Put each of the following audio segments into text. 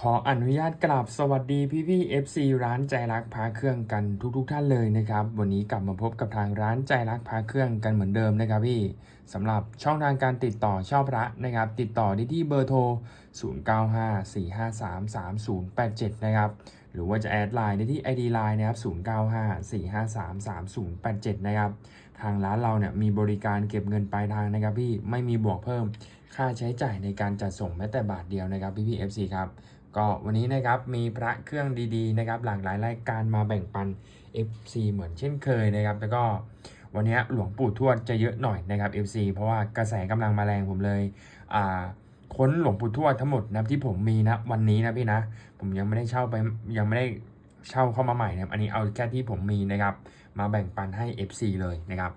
ขออนุญาตกราบสวัสดีพี่พี่ FC ร้านใจรักพาเครื่องกันทุกๆทท่านเลยนะครับ วันนี้กลับมาพบกับทางร้านใจรักพาเครื่องกันเหมือนเดิมนะครับพี่สำหรับช่องทางการติดต่อช่าพระนะครับ ติดต่อได้ที่เบอร์โทร 0954533087 นะครับ หรือว่าจะแอดไลน์ได้ที่ ID Line นะครับ 0954533087 นะครับ ทางร้านเราเนี่ยมีบริการเก็บเงินปลายทางนะครับพี่ไม่มีบวกเพิ่มค่าใช้จ่ายในการจัดส่งแม้แต่บาทเดียวนะครับพี่พี่ FC ครับ ก็วันนี้นะครับมีพระเครื่องดีๆนะครับหลากหลายรายการมาแบ่งปัน FC เหมือนเช่นเคยนะครับ แล้วก็วันนี้หลวงปู่ทวดจะเยอะหน่อยนะครับ FC เพราะว่ากระแสกำลังมาแรงผมเลยอ่าค้นหลวงปู่ทวดทั้งหมดนะที่ผมมีนะวันนี้นะพี่นะ ผมยังไม่ได้เช่าไปยังไม่ได้เช่าเข้ามาใหม่นะอันนี้เอาแค่ที่ผมมีนะครับ มาแบ่งปันให้ FC เลยนะครับ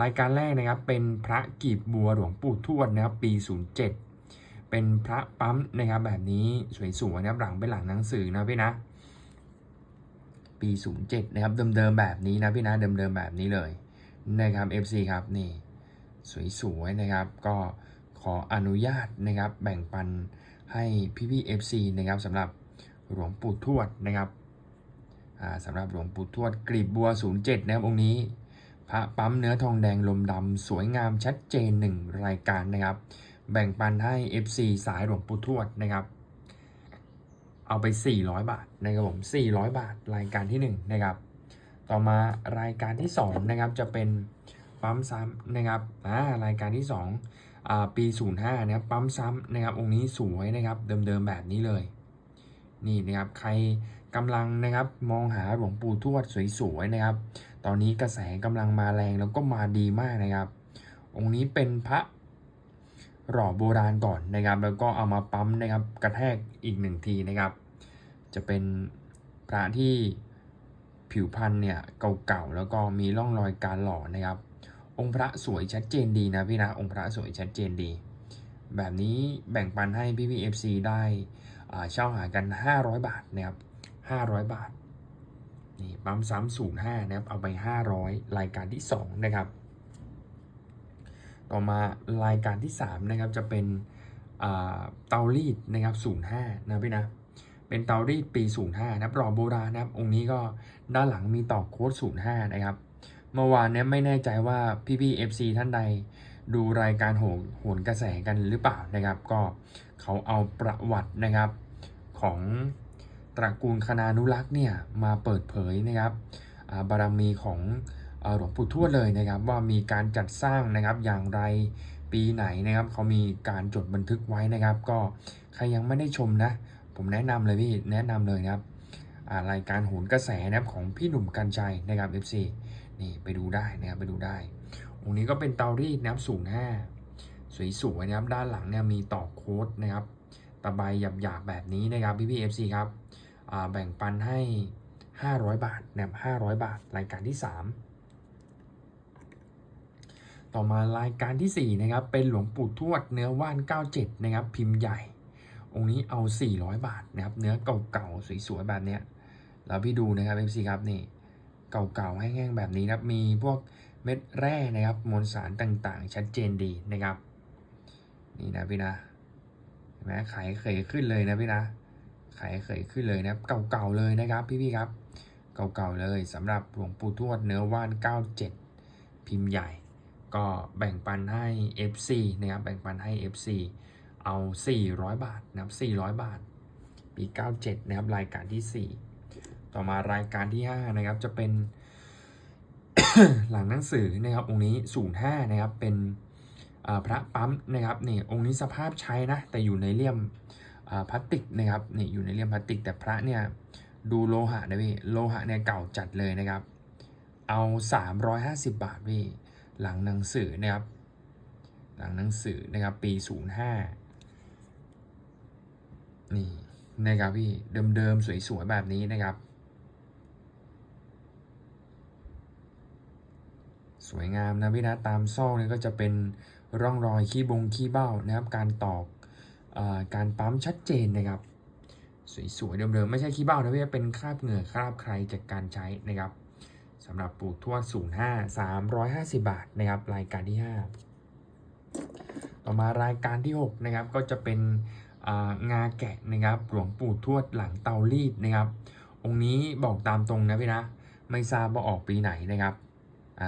รายการแรกนะครับเป็นพระกีบบัวหลวงปู่ทวดนะครับปี 07 เป็นพระปั๊มนะครับแบบนี้สวยๆนะครับหลังเป็นหลังหนังสือนะพี่นะปี 07 นะครับเดิมๆแบบนี้นะพี่นะเดิมๆแบบนี้เลยนะครับ FC ครับนี่สวยๆนะครับ ก็ขออนุญาตนะครับแบ่งปันให้พี่ๆ FC นะครับสำหรับหลวงปู่ทวดนะครับสำหรับหลวงปู่ทวดกลีบบัว 07 นะครับองค์นี้ พระปั๊มเนื้อทองแดงลมดำสวยงามชัดเจนหนึ่งรายการนะครับ แบ่งปันให้ FC สายหลวงปู่ทวดนะครับ เอาไป 400 บาทนะครับผม 400 บาทรายการที่ 1 นะครับ ต่อมารายการที่ 2 นะครับ จะเป็นปั๊มซ้ำนะครับอ่ารายการที่2อ่าปี 05 นะครับ ปั๊มซ้ำนะครับ องค์นี้สวยนะครับ เดิมๆแบบนี้เลย นี่นะครับ ใครกำลังนะครับมองหาหลวงปู่ทวดสวยๆนะครับ ตอนนี้กระแสกำลังมาแรงแล้วก็มาดีมากนะครับ องค์นี้เป็นพระ หล่อโบราณก่อนนะครับ แล้วก็เอามาปั๊มนะครับ กระแทกอีกหนึ่งทีนะครับ จะเป็นพระที่ผิวพรรณเนี่ยเก่าๆแล้วก็มีร่องรอยการหล่อนะครับ องค์พระสวยชัดเจนดีนะพี่นะองค์พระสวยชัดเจนดี แบบนี้แบ่งปันให้พี่พีเอฟซีได้เช่าหากัน 500 บาทนะครับ500 บาทนี่ปั๊มซ้ำศูนย์ห้านะครับเอาไป 500 รายการที่ 2 นะครับ ต่อมารายการที่3นะครับจะเป็นเตารีดนะครับ05นะพี่นะเป็นเตารีดปี 05นะครับรอโบราณนะครับองค์นี้ก็ด้านหลังมีต่อโค้ด05นะครับเมื่อวานเนี่ยไม่แน่ใจว่าพี่พี่ FC ท่านใดดูรายการโหนโหนกระแสกันหรือเปล่านะครับ ก็เขาเอาประวัตินะครับของตระกูลคณานุรักษ์เนี่ยมาเปิดเผยนะครับบารมีของ หลวงปู่ทวดเลยนะครับว่ามีการจัดสร้างนะครับอย่างไรปีไหนนะครับเขามีการจดบันทึกไว้นะครับ ก็ใครยังไม่ได้ชมนะ ผมแนะนำเลยพี่แนะนำเลยนะครับรายการโหนกระแสนะครับของพี่หนุ่มกัญชัยนะครับ FC นี่ไปดูได้นะครับไปดูได้องค์นี้ก็เป็นเตารีดนะครับสูงห้าสวยๆนะครับด้านหลังเนี่ยมีต่อโค้ดนะครับตะไบหยาบๆแบบนี้นะครับพี่พี่เอฟซีครับแบ่งปันให้ 500 บาทนะครับ500 บาท รายการที่ 3 ต่อมารายการทีสี่ 4 นะครับ เป็นหลวงปู่ทวดเนื้อว่าน 97 นะครับ พิมพ์ใหญ่ องค์นี้เอา 400 บาทนะครับ เนื้อเก่าๆ สวยๆ แบบเนี้ยแล้วพี่ดูนะครับเอฟซีครับนี่เก่าๆแห้งๆแบบนี้นะครับ มีพวกเม็ดแร่นะครับ มวลสารต่างๆ ชัดเจนดีนะครับ นี่นะพี่นะเห็นไหมขายเคยขึ้นเลยนะพี่นะขายเคยขึ้นเลยนะเก่าๆเลยนะครับพี่ๆครับ เก่าๆเลยสำหรับหลวงปู่ทวดเนื้อว่าน 97 พิมพ์ใหญ่ ก็แบ่งปันให้ FC นะครับแบ่งปันให้ FC เอา 400 บาทนะครับ400 บาท ปี 97 นะครับรายการที่ 4 ต่อมารายการที่ 5 นะครับจะเป็น หลังหนังสือนะครับองค์นี้ 05 นะครับเป็นพระปั๊มนะครับนี่องค์นี้สภาพใช้นะแต่อยู่ในเลี่ยมพลาสติกนะครับนี่อยู่ในเลี่ยมพลาสติก แต่พระเนี่ยดูโลหะนะพี่โลหะเนี่ยเก่าจัดเลยนะครับ เอา 350 บาทพี่ หลังหนังสือนะครับ หลังหนังสือนะครับปี 05 นี่นะครับพี่เดิมๆสวยๆแบบนี้นะครับ สวยงามนะพี่นะตามซอกนี่ก็จะเป็นร่องรอยขี้บงขี้เบ้านะครับ การตอกอการปั๊มชัดเจนนะครับสวยๆเดิมๆไม่ใช่ขี้เบ้านะพี่เป็นคราบเหงื่อคราบใครจากการใช้นะครับำหรับปลูกทวด05 350 บาทนะครับรายการที่ 5 ต่อมารายการที่ 6 นะครับ ก็จะเป็นงาแกะนะครับ หลวงปู่ทวดหลังเตารีดนะครับ องค์นี้บอกตามตรงนะพี่นะ ไม่ทราบว่าออกปีไหนนะครับ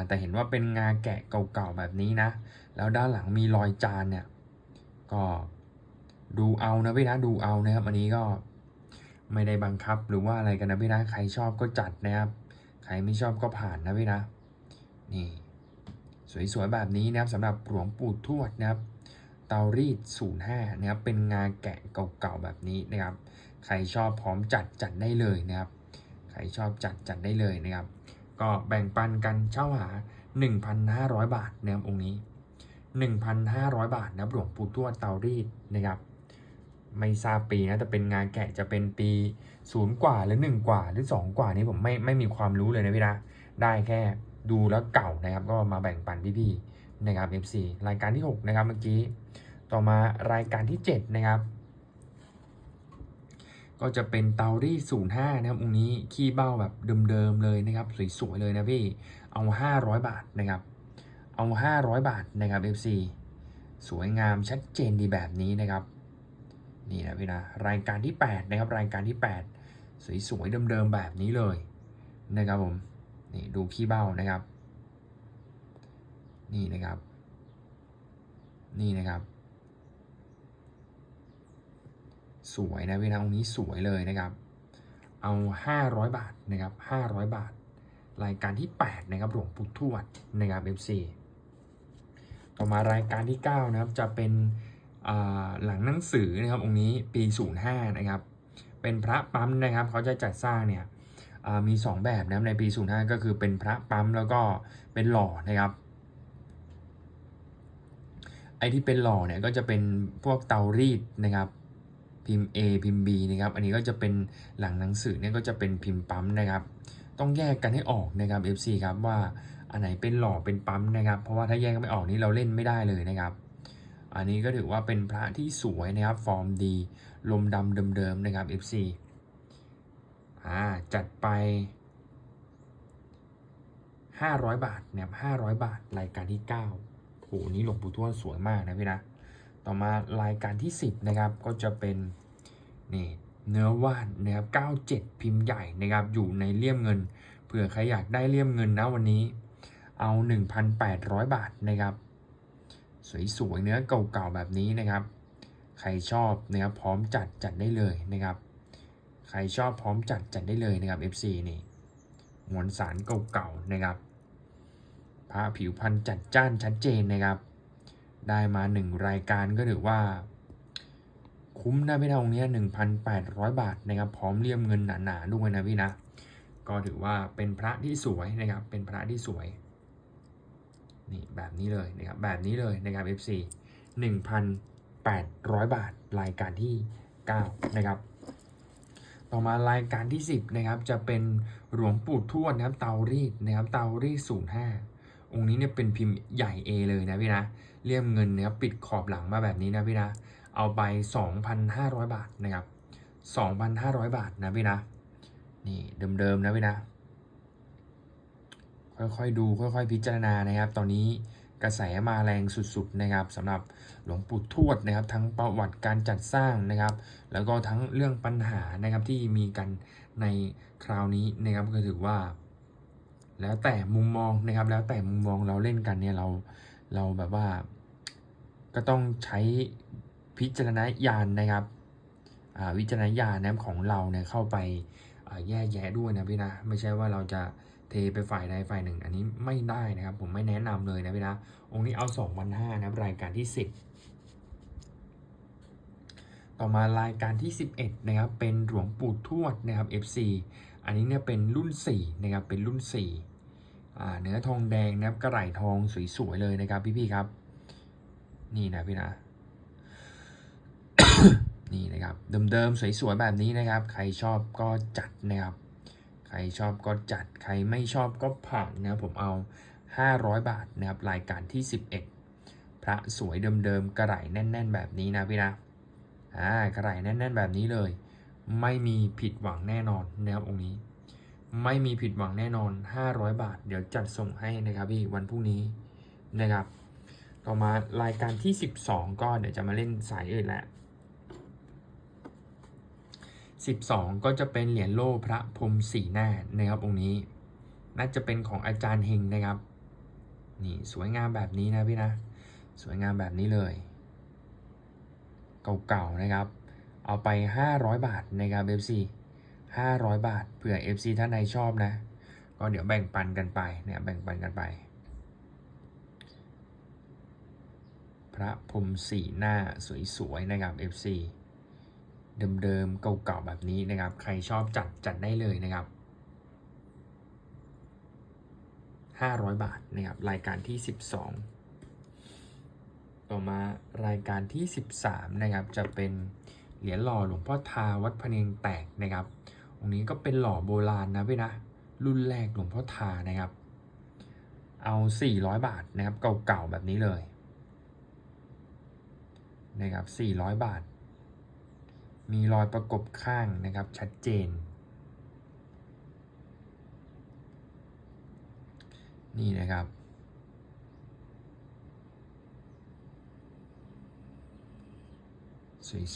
แต่เห็นว่าเป็นงาแกะเก่าๆแบบนี้นะ แล้วด้านหลังมีรอยจานเนี่ย ก็ดูเอานะพี่นะดูเอานะครับ อันนี้ก็ไม่ได้บังคับหรือว่าอะไรกันนะพี่นะใครชอบก็จัดนะครับ ใครไม่ชอบก็ผ่านนะพี่นะ นี่ สวยๆแบบนี้นะครับสำหรับหลวงปู่ทวดนะครับเตารีด05นะครับ เป็นงานแกะเก่าๆแบบนี้นะครับ ใครชอบพร้อมจัดจัดได้เลยนะครับ ใครชอบจัดจัดได้เลยนะครับ ก็แบ่งปันกันเช่าหา 1,500 บาทนะครับองค์นี้ 1,500 บาทนะครับหลวงปู่ทวดเตารีดนะครับ ไม่ทราบปีนะแต่เป็นงานแกะจะเป็นปีศูนย์กว่าหรือหนึ่งกว่าหรือสองกว่านี้ผมไม่ไม่มีความรู้เลยนะพี่นะได้แค่ดูแล้วเก่านะครับก็มาแบ่งปันพี่ๆนะครับ FC รายการที่ 6 นะครับเมื่อกี้ ต่อมารายการที่ 7 นะครับ ก็จะเป็นเตารี่05 นะครับองนี้ขี้เบ้าแบบเดิมๆเลยนะครับสวยๆเลยนะพี่เอา 500 บาทนะครับ เอา 500 บาทนะครับ FC สวยงามชัดเจนดีแบบนี้นะครับ นี่นะพี่นะรายการที่8นะครับรายการที่ 8 สวยๆเดิมๆแบบนี้เลยนะครับผมนี่ดูขี้เบ้านะครับ นี่นะครับ นี่นะครับ สวยนะพี่นะองค์นี้สวยเลยนะครับ เอา 500 บาทนะครับ500 บาท รายการที่ 8 นะครับหลวงปู่ทวดนะครับ FC ต่อมารายการที่ 9 นะครับจะเป็น หลังหนังสือนะครับองค์นี้ปี 05 นะครับ เป็นพระปั๊มนะครับเขาจะจัดสร้างเนี่ยมี 2 แบบนะครับในปี 05 ก็คือเป็นพระปั๊มแล้วก็เป็นหล่อนะครับไอ้ที่เป็นหล่อเนี่ยก็จะเป็นพวกเตารีดนะครับพิมพ์ A พิมพ์ B นะครับ อันนี้ก็จะเป็นหลังหนังสือเนี่ยก็จะเป็นพิมพ์ปั๊มนะครับ ต้องแยกกันให้ออกนะครับ FC ครับว่าอันไหนเป็นหล่อเป็นปั๊มนะครับ เพราะว่าถ้าแยกไม่ออกนี่เราเล่นไม่ได้เลยนะครับ อันนี้ก็ถือว่าเป็นพระที่สวยนะครับ ฟอร์มดี ลมดำเดิมๆนะครับ FC อ่าจัดไป 500 บาทนะครับ500 บาท รายการที่9โหนี่หลวงปู่ทวดสวยมากนะพี่นะ ต่อมารายการที่ 10 นะครับ ก็จะเป็นนี่เนื้อวานนะครับ 97 พิมพ์ใหญ่นะครับ อยู่ในเลี่ยมเงิน เผื่อใครอยากได้เลี่ยมเงินนะวันนี้ เอา 1,800 บาทนะครับ สวยๆเนื้อเก่าๆแบบนี้นะครับ ใครชอบนะครับพร้อมจัดจัดได้เลยนะครับ ใครชอบพร้อมจัดจัดได้เลยนะครับ FC นี่มวลสารเก่าๆนะครับพระผิวพรรณจัดจ้านชัดเจนนะครับ ได้มาหนึ่งรายการก็ถือว่า คุ้มนะพี่ทองเนี้ยหนึ่งพันแปดร้อยบาทนะครับ พร้อมเลี่ยมเงินหนาๆด้วยนะพี่นะ ก็ถือว่าเป็นพระที่สวยนะครับ เป็นพระที่สวย นี่แบบนี้เลยนะครับแบบนี้เลยนะครับ FC 1,800 บาทรายการที่ 9 นะครับ ต่อมารายการที่ 10 นะครับ จะเป็นหลวงปู่ทวดนะครับเตารีดนะครับเตารีด05 องค์นี้เนี่ยเป็นพิมพ์ใหญ่ A เลยนะพี่นะเลี่ยมเงินนะครับปิดขอบหลังมาแบบนี้นะพี่นะเอาไป 2,500 บาทนะครับ 2,500 บาทนะพี่นะนี่เดิมๆนะพี่นะ ค่อยๆดูค่อย ๆ พิจารณานะครับ ตอนนี้กระแสมาแรงสุดๆนะครับสำหรับหลวงปู่ทวดนะครับ ทั้งประวัติการจัดสร้างนะครับ แล้วก็ทั้งเรื่องปัญหานะครับที่มีกันในคราวนี้นะครับก็ถือว่า แล้วแต่มุมมองนะครับ แล้วแต่มุมมองเราเล่นกันเนี่ยเราเราแบบว่า ก็ต้องใช้พิจารณญาณนะครับวิจารณญาณนะของเราเนี่ยเข้าไปแยกแยะด้วยนะพี่นะ ไม่ใช่ว่าเราจะ เทไปฝ่ายใดฝ่ายหนึ่ง อันนี้ไม่ได้นะครับ ผมไม่แนะนำเลยนะพี่นะ องค์นี้เอา2 5 0 0นะครับรายการที่ 10 ต่อมารายการที่ 11นะครับเป็นหลวงปู่ทวดนะครับ FC อันนี้เนี่ยเป็นรุ่น4นะครับเป็นรุ่น4อ่าเนื้อทองแดงนะครับกระไหล่ทองสวยๆเลยนะครับพี่ๆครับ นี่นะพี่นะนี่นะครับเดิมๆสวยๆแบบนี้นะครับ ใครชอบก็จัดนะครับ รชอบก็จัดใครไม่ชอบก็ผ่านนะครับผมเอา 500 บาทนะครับรายการที่ 11 พระสวยเดิมๆกระไหล่แน่น ๆ แบบนี้นะพี่นะอ่ากระไหล่แน่น ๆ แบบนี้เลย ไม่มีผิดหวังแน่นอนนะครับองค์นี้ ไม่มีผิดหวังแน่นอน 500 บาท เดี๋ยวจัดส่งให้นะครับพี่วันพรุ่งนี้นะครับ ต่อมารายการที่ 12 ก็เดี๋ยวจะมาเล่นสายอื่นแหละ 12 ก็จะเป็นเหรียญโล่พระพรมสีหน้านะครับองค์นี้ น่าจะเป็นของอาจารย์เฮงนะครับ นี่สวยงามแบบนี้นะพี่นะ สวยงามแบบนี้เลย เก่าๆนะครับ เอาไป 500 บาทนะครับ FC 500บาทเผื่อ FC ท่านใดชอบนะ ก็เดี๋ยวแบ่งปันกันไปเนี่ยแบ่งปันกันไป พระพรมสีหน้าสวยๆนะครับ FC เดิมๆเก่าๆแบบนี้นะครับ ใครชอบจัดจัดได้เลยนะครับ 500 บาทนะครับ รายการที่ 12 ต่อมารายการที่ 13 นะครับ จะเป็นเหรียญหล่อหลวงพ่อทาวัดพะเนียงแตกนะครับองนี้ก็เป็นหล่อโบราณนะพี่นะ รุ่นแรกหลวงพ่อทานะครับ เอา 400 บาทนะครับ เก่าๆแบบนี้เลยนะครับ400 บาท มีรอยประกบข้างนะครับชัดเจน นี่นะครับ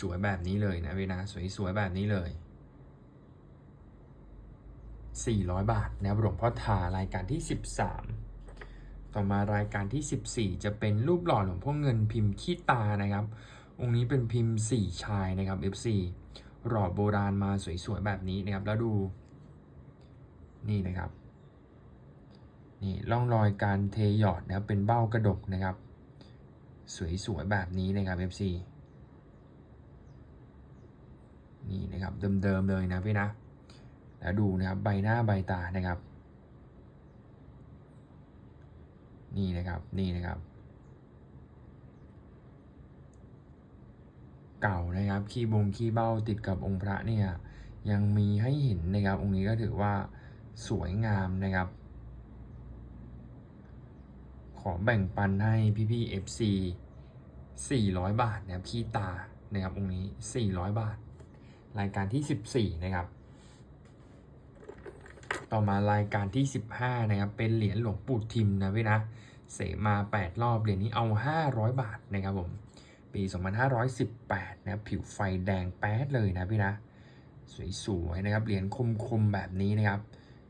สวยๆแบบนี้เลยนะพี่นะสวยๆแบบนี้เลย 400 บาทนะครับหลวงพ่อทารายการที่ 13 ต่อมารายการที่ 14 จะเป็นรูปหล่อหลวงพ่อเงินพิมพ์ขี้ตานะครับ องค์นี้เป็นพิมพ์สี่ชายนะครับ F4 หล่อโบราณมาสวยๆแบบนี้นะครับ แล้วดู นี่นะครับ นี่ร่องรอยการเทหยอดนะครับเป็นเบ้ากระดกนะครับ สวยๆแบบนี้นะครับ F4 นี่นะครับเดิมๆเลยนะพี่นะ แล้วดูนะครับใบหน้าใบตานะครับ นี่นะครับนี่นะครับ เก่านะครับ ขี้บงขี้เบ้าติดกับองค์พระเนี่ยยังมีให้เห็นนะครับ องค์นี้ก็ถือว่าสวยงามนะครับ ขอแบ่งปันให้พี่ๆ FC 400 บาทนะครับขี้ตานะครับองค์นี้ 400 บาท รายการที่ 14 นะครับ ต่อมารายการที่ 15 นะครับ เป็นเหรียญหลวงปู่ทิมนะพี่นะ เสมา 8 รอบเหรียญนี้เอา 500 บาทนะครับผม ปี 2518 นะครับผิวไฟแดงแป๊ดเลยนะพี่นะ สวยๆนะครับเหรียญคมๆแบบนี้นะครับ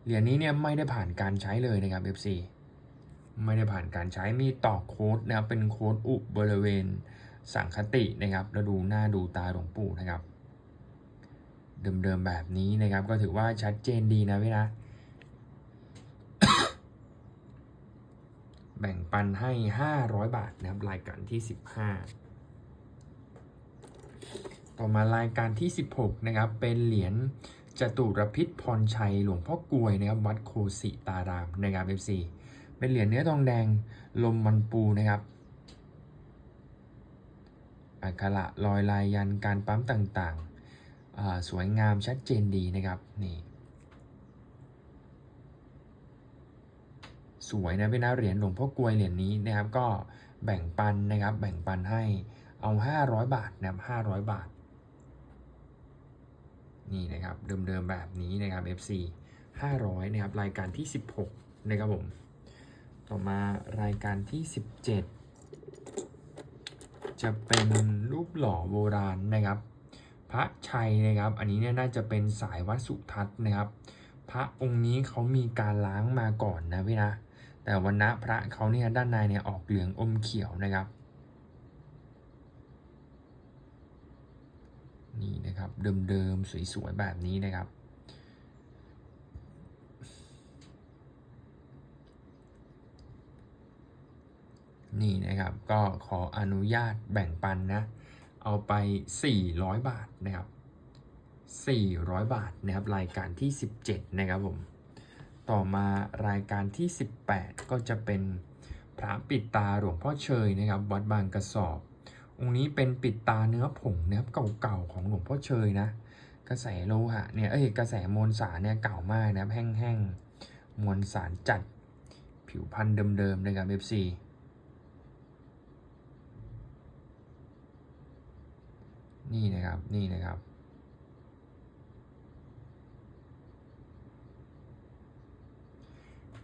เหรียญนี้เนี่ยไม่ได้ผ่านการใช้เลยนะครับ FC ไม่ได้ผ่านการใช้มีต่อโค้ดนะครับเป็นโค้ดอุบริเวณสังคตินะครับแล้วดูหน้าดูตาหลวงปู่นะครับ เดิมๆแบบนี้นะครับ ก็ถือว่าชัดเจนดีนะพี่นะ แบ่งปันให้ 500 บาทนะครับรายการที่ 15 ต่อมารายการที่ 16 นะครับ เป็นเหรียญจตุรพิษพรชัยหลวงพ่อกลวยนะครับ วัดโคสิตารามนะครับ FC เป็นเหรียญเนื้อทองแดงลมมันปูนะครับอักขระรอยลายยันการปั๊มต่างๆอ่าสวยงามชัดเจนดีนะครับนี่สวยนะพี่นะเหรียญหลวงพ่อกลวยเหรียญนี้นะครับก็แบ่งปันนะครับแบ่งปันให้เอา 500 บาทนะครับ500 บาท นี่นะครับเดิมๆแบบนี้นะครับ FC 500นะครับรายการที่ 16 นะครับผม ต่อมารายการที่ 17 จะเป็นรูปหล่อโบราณนะครับ พระชัยนะครับ อันนี้เนี่ยน่าจะเป็นสายวัดสุทัศน์นะครับ พระองค์นี้เขามีการล้างมาก่อนนะพี่นะ แต่วันนะพระเขาเนี่ยด้านในเนี่ยออกเหลืองอมเขียวนะครับ นี่นะครับ เดิมๆ สวยๆ แบบนี้นะครับ นี่นะครับก็ขออนุญาตแบ่งปันนะ เอาไป 400 บาทนะครับ 400 บาทนะครับรายการที่ 17 นะครับผม ต่อมารายการที่ 18 ก็จะเป็นพระปิดตาหลวงพ่อเชยนะครับ วัดบางกระสอบ องค์นี้เป็นปิดตาเนื้อผงนะครับเก่าๆของหลวงพ่อเชยนะ กระแสโลหะเนี่ยเอ้ยกระแสมวลสารเนี่ยเก่ามากนะครับแห้งๆมวลสารจัดผิวพันธุ์เดิมๆนะครับ FC นี่นะครับนี่นะครับ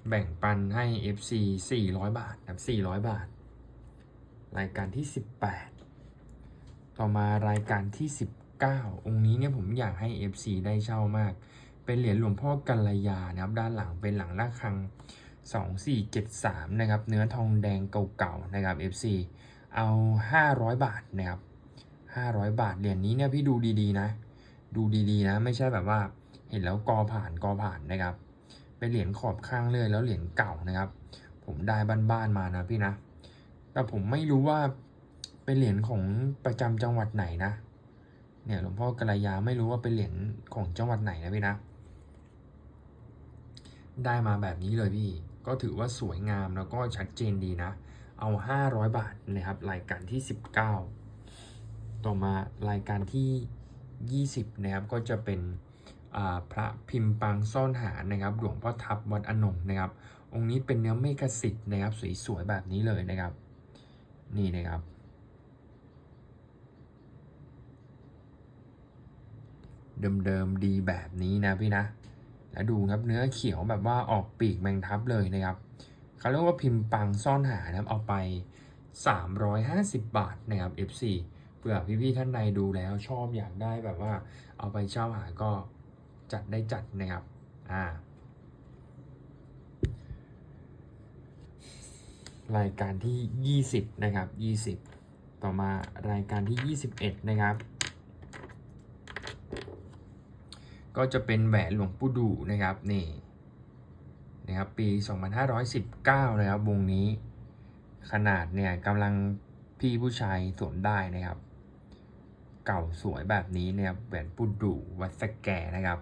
แบ่งปันให้ FC 400 บาทนะครับ400 บาท รายการที่ 18 ต่อมารายการที่ 19 องค์นี้เนี่ยผมอยากให้ FC ได้เช่ามาก เป็นเหรียญหลวงพ่อกัลยานะครับด้านหลังเป็นหลังระฆัง 2473 นะครับ เนื้อทองแดงเก่าๆนะครับ FC เอา 500 บาทนะครับ 500 บาทเหรียญนี้เนี่ยพี่ดูดีๆนะ ดูดีๆนะ ไม่ใช่แบบว่าเห็นแล้วกอผ่านกอผ่านนะครับ เป็นเหรียญขอบข้างเลยแล้วเหรียญเก่านะครับ ผมได้บ้านๆมานะพี่นะ แต่ผมไม่รู้ว่า เป็นเหรียญของประจำจังหวัดไหนนะ เนี่ยหลวงพ่อกัลยาไม่รู้ว่าเป็นเหรียญของจังหวัดไหนนะพี่นะ ได้มาแบบนี้เลยพี่ ก็ถือว่าสวยงามแล้วก็ชัดเจนดีนะ เอา 500 บาทนะครับ รายการที่ 19 ต่อมารายการที่ 20 นะครับ ก็จะเป็นพระพิมพ์ปางซ่อนหานะครับ หลวงพ่อทับวัดอนงนะครับ องค์นี้เป็นเนื้อเมฆสิทธิ์นะครับ สวยๆแบบนี้เลยนะครับ นี่นะครับ เดิมๆดีแบบนี้นะพี่นะ แล้วดูครับเนื้อเขียวแบบว่าออกปีกแมงทับเลยนะครับเขาเรียกว่าพิมพ์ปังซ่อนหานะครับเอาไป 350 บาทนะครับ FC เผื่อพี่ๆท่านใดดูแล้วชอบอยากได้แบบว่า เอาไปเช่าหาก็จัดได้จัดนะครับอ่ารายการที่ 20 นะครับ 20 ต่อมารายการที่ 21 นะครับ ก็จะเป็นแหวนหลวงปู่ดูนะครับนี่นะครับปี 2519 นะครับวงนี้ขนาดเนี่ยกำลังพี่ผู้ชายสวมได้นะครับ เก่าสวยแบบนี้เนี่ยแหวนปู่ดูวัดสแกนะครับ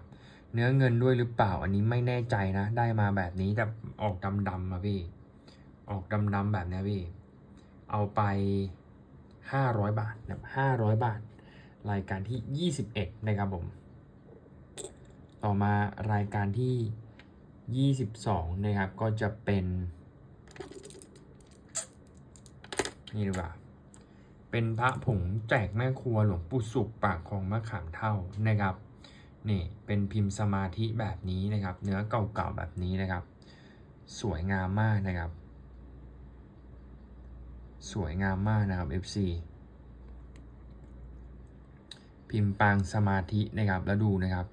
เนื้อเงินด้วยหรือเปล่าอันนี้ไม่แน่ใจนะ ได้มาแบบนี้แต่ออกดำๆมาพี่ ออกดำๆแบบนี้พี่ เอาไป 500 บาทนะ500 บาท รายการที่ 21 นะครับผม ต่อมารายการที่ 22 นะครับ ก็จะเป็น นี่ดีกว่า เป็นพระผงแจกแม่ครัวหลวงปู่สุขปากของมะขามเท่านะครับ นี่เป็นพิมพ์สมาธิแบบนี้นะครับ เนื้อเก่าๆแบบนี้นะครับ สวยงามมากนะครับ สวยงามมากนะครับ FC พิมพ์ปางสมาธินะครับแล้วดูนะครับ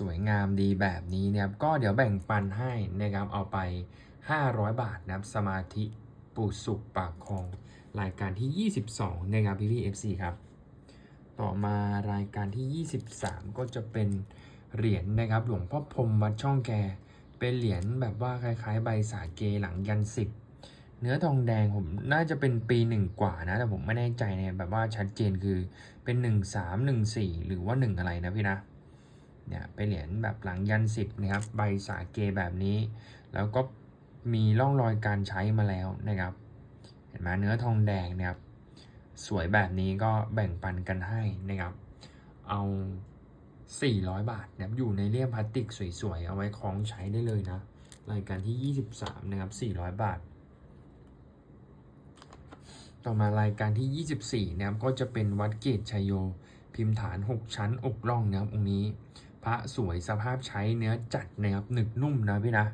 สวยงามดีแบบนี้นะครับก็เดี๋ยวแบ่งปันให้นะครับเอาไป 500 บาทนะครับสมาธิปูสุกปากคลองรายการที่ 22นะครับพี่พี่ FC ครับ ต่อมารายการที่ 23 ก็จะเป็นเหรียญนะครับ หลวงพ่อพรมวัดช่องแกเป็นเหรียญแบบว่าคล้ายๆ ใบสาเกหลังยันสิบเนื้อทองแดงผมน่าจะเป็นปีหนึ่งกว่านะ แต่ผมไม่แน่ใจเนี่ยแบบว่าชัดเจนคือเป็นหนึ่งสามหนึ่งสี่หรือว่าหนึ่งอะไรนะพี่นะ เนี่ยเป็นเหรียญแบบหลังยันสิบนะครับใบสาเกแบบนี้ แล้วก็มีร่องรอยการใช้มาแล้วนะครับ เห็นไหมเนื้อทองแดงนะครับสวยแบบนี้ก็แบ่งปันกันให้นะครับ เอา 400 บาทนะครับอยู่ในเลี่ยมพลาสติกสวยๆ เอาไว้คล้องใช้ได้เลยนะ รายการที่ 23 นะครับ 400 บาท ต่อมารายการที่ 24 นะครับก็จะเป็นวัดเกตชัยโย พิมพ์ฐาน 6 ชั้นอกล่องนะครับองค์นี้ พระสวยสภาพใช้เนื้อจัดนะครับหนึกนุ่มนะพี่นะ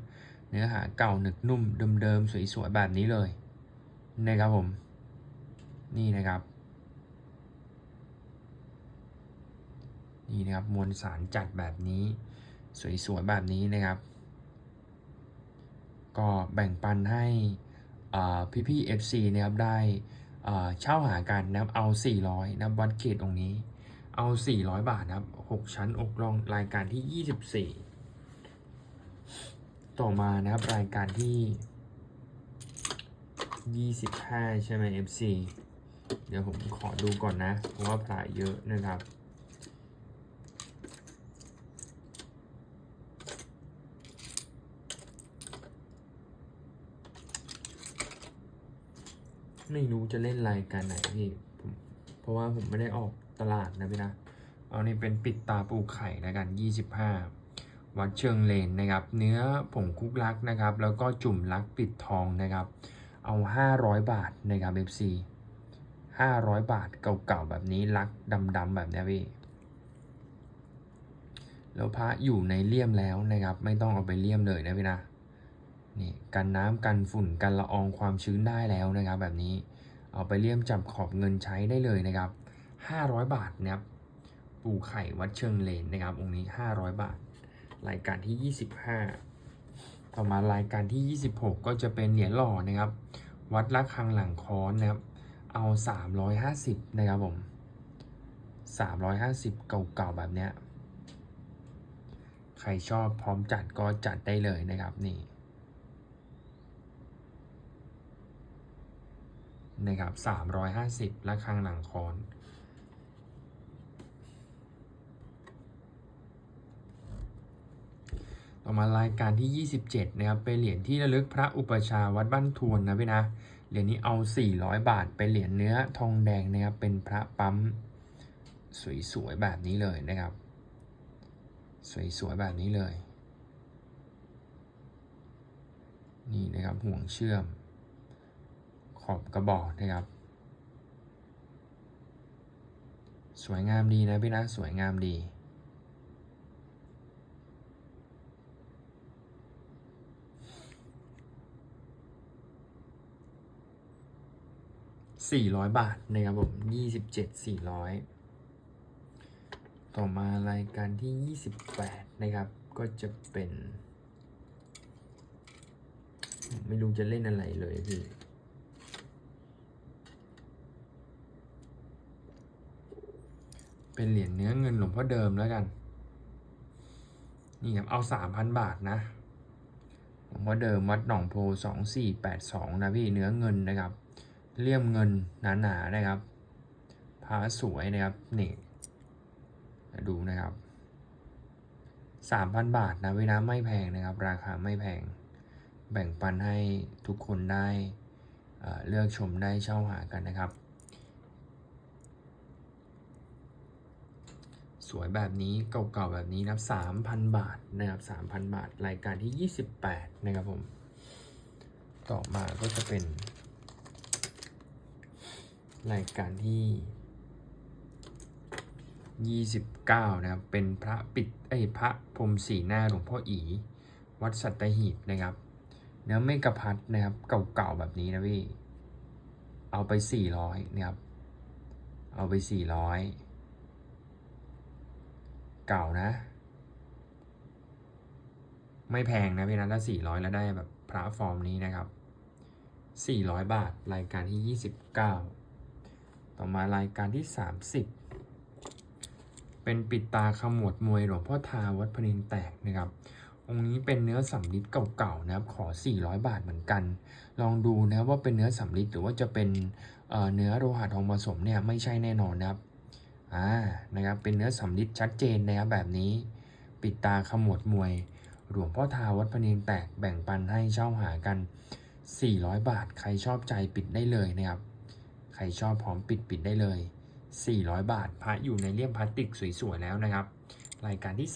เนื้อหาเก่าหนึกนุ่มเดิมๆสวยๆแบบนี้เลยนะครับผม นี่นะครับ นี่นะครับมวลสารจัดแบบนี้ สวยๆแบบนี้นะครับ ก็แบ่งปันให้พี่พี่ๆ FC นะครับได้เช่าหากันนะครับเอา 400นะครับวัดเขตตรงนี้ เอา 400 บาทนะครับ 6 ชั้นอกรองรายการที่ 24 ต่อมานะครับรายการที่ 25 ใช่ไหม FC เดี๋ยวผมขอดูก่อนนะ เพราะว่าพระเยอะนะครับไม่รู้จะเล่นรายการไหนพี่ ผม เพราะว่าผมไม่ได้ออก ตลาดนะพี่นะ เอานี่เป็นปิดตาปูไข่แล้วกัน 25 วัดเชิงเลนนะครับ เนื้อผงคุกลักนะครับ แล้วก็จุ่มลักปิดทองนะครับ เอา 500 บาทนะครับ FC 500 บาทเก่าๆแบบนี้ลักดำๆแบบนี้พี่แล้วพระอยู่ในเลี่ยมแล้วนะครับ ไม่ต้องเอาไปเลี่ยมเลยนะพี่นะนี่กันน้ำกันฝุ่นกันละอองความชื้นได้แล้วนะครับ แบบนี้เอาไปเลี่ยมจับขอบเงินใช้ได้เลยนะครับ 500 บาทนะครับ ปูไข่วัดเชิงเลนนะครับ องค์นี้ 500 บาท รายการที่ 25 ต่อมารายการที่ 26 ก็จะเป็นเหรียญหล่อนะครับ วัดละคังหลังค้อนนะครับ เอา 350 นะครับผม 350 เก่าๆ แบบเนี้ย ใครชอบพร้อมจัดก็จัดได้เลยนะครับนี่นะครับ350ละครังหลังคอน ต่อมารายการที่ 27 นะครับ เป็นเหรียญที่ระลึกพระอุปชาวัดบ้านทวนนะพี่นะ เหรียญนี้เอา 400 บาท เป็นเหรียญเนื้อทองแดงนะครับ เป็นพระปั๊มสวยๆแบบนี้เลยนะครับ สวยๆแบบนี้เลย นี่นะครับห่วงเชื่อม ขอบกระบอกนะครับ สวยงามดีนะพี่นะ สวยงามดี สี่ร้อยบาทนะครับผมยี่สิบเจ็ดสี่ร้อยต่อมารายการที่ยี่สิบแปดนะครับ ก็จะเป็น ไม่รู้จะเล่นอะไรเลยพี่เป็นเหรียญเนื้อเงินหลวงพ่อเดิมแล้วกัน นี่ครับเอาสามพันบาทนะหลวงพ่อเดิมวัดหนองโพสองสี่แปดสองนะพี่เนื้อเงินนะครับ เลี่ยมเงินหนาๆนะครับพาสวยนะครับนี่ดูนะครับสามพันบาทนะเวลาไม่แพงนะครับ ราคาไม่แพง แบ่งปันให้ทุกคนได้เอ่อเลือกชมได้เช่าหากันนะครับ สวยแบบนี้เก่าๆแบบนี้นะครับ3,000 บาทนะครับ 3,000 บาท รายการที่ 28 นะครับผม ต่อมาก็จะเป็น รายการที่ 29 นะครับ เป็นพระปิดเอ้พระพรมสีหน้าหลวงพ่ออี วัดสัตหีบนะครับ เนื้อเมกะพัดนะครับ เก่าๆแบบนี้นะพี่ เอาไป 400 นะครับ เอาไป 400 เก่านะ ไม่แพงนะพี่นะถ้า 400 แล้วได้แบบพระฟอร์มนี้นะครับ 400 บาท รายการที่ 29 ต่อมารายการที่ 30 เป็นปิดตาขมวดมวยหลวงพ่อทาวัดพนินแตกนะครับ องค์นี้เป็นเนื้อสำริดเก่าๆนะครับ ขอ 400 บาทเหมือนกัน ลองดูนะว่าเป็นเนื้อสำริดหรือว่าจะเป็นเเนื้อโลหะทองผสมเนี่ยไม่ใช่แน่นอนนะครับ อ่า นะครับ เป็นเนื้อสำริดชัดเจนนะครับแบบนี้ ปิดตาขมวดมวย หลวงพ่อทาวัดพะเนีแตกแบ่งปันให้เช่าหากัน 400 บาท ใครชอบใจปิดได้เลยนะครับ ใครชอบพร้อมปิดปิดได้เลย 400 บาทพระอยู่ในเลี่ยมพลาสติกสวยๆแล้วนะครับ รายการที่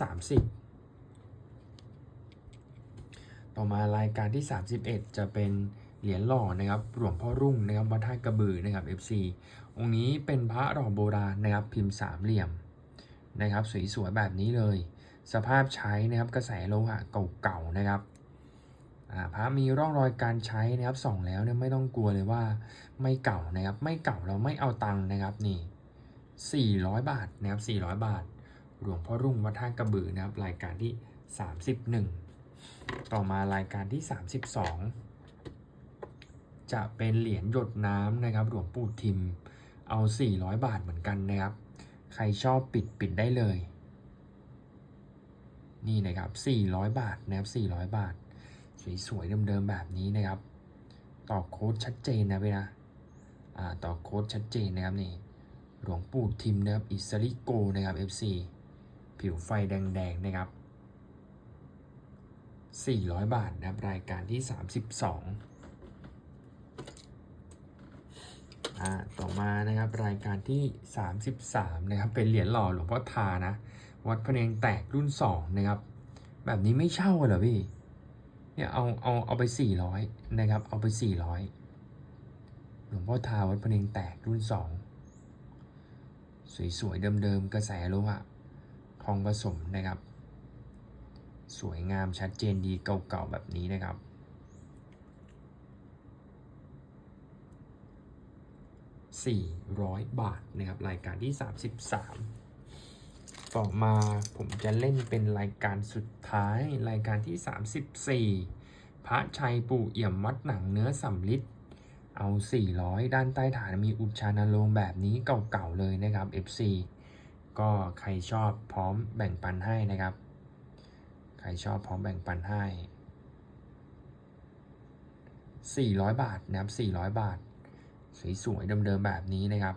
30 ต่อมารายการที่ 31 จะเป็นเหรียญหล่อนะครับหลวงพ่อรุ่งนะครับวัดท่ากระบือนะครับ FC องค์นี้เป็นพระหล่อโบราณนะครับพิมพ์สามเหลี่ยมนะครับสวยๆแบบนี้เลย สภาพใช้นะครับกระแสโลหะเก่าๆนะครับ พระมีร่องรอยการใช้นะครับส่องแล้วเนี่ยไม่ต้องกลัวเลยว่าไม่เก่านะครับไม่เก่าเราไม่เอาตังค์นะครับนี่400 บาทนะครับ400 บาท หลวงพ่อรุ่งวัดท่ากระบือนะครับรายการที่ 31 ต่อมารายการที่ 32 จะเป็นเหรียญหยดน้ำนะครับหลวงปู่ทิมเอา 400 บาทเหมือนกันนะครับ ใครชอบปิดปิดได้เลย นี่นะครับ 400 บาทนะครับ400 บาท สวยๆเดิมๆแบบนี้นะครับ ต่อโค้ดชัดเจนนะเวลาอ่าต่อโค้ดชัดเจนนะครับนี่หลวงปู่ทิมนะครับอิสริโกนะครับ FC ผิวไฟแดงๆนะครับ 400 บาทนะครับรายการที่ 32อ่าต่อมานะครับรายการที่ 33นะครับเป็นเหรียญหล่อหลวงพ่อทานะ วัดพะเนงแตกรุ่น 2 นะครับ แบบนี้ไม่เช่าเหรอพี่ เนี่ยเอาเอาเอาไป 400 นะครับ เอาไป 400 หลวงพ่อทาวัดพะเนงแตกรุ่น 2 สวยๆ เดิมๆ กระแสโลหะทองผสมนะครับ สวยงามชัดเจนดีเก่าๆ แบบนี้นะครับ400 บาทนะครับ รายการที่ 33 ต่อมาผมจะเล่นเป็นรายการสุดท้ายรายการที่ 34 พระชัยปู่เอี่ยมวัดหนังเนื้อสำลิดเอา 400 ด้านใต้ฐานมีอุจชานลงแบบนี้เก่าๆเลยนะครับ FC ก็ใครชอบพร้อมแบ่งปันให้นะครับ ใครชอบพร้อมแบ่งปันให้ 400 บาทนะครับ 400 บาท สวยๆเดิมๆแบบนี้นะครับ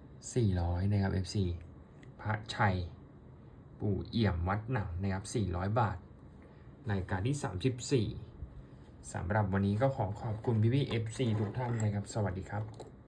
400 นะครับ FC พระชัย ปู่เอี่ยมวัดหนังนะครับ 400 บาท รายการที่ 34สำหรับวันนี้ก็ขอขอบคุณพี่พี่ FC ทุกท่านนะครับ สวัสดีครับ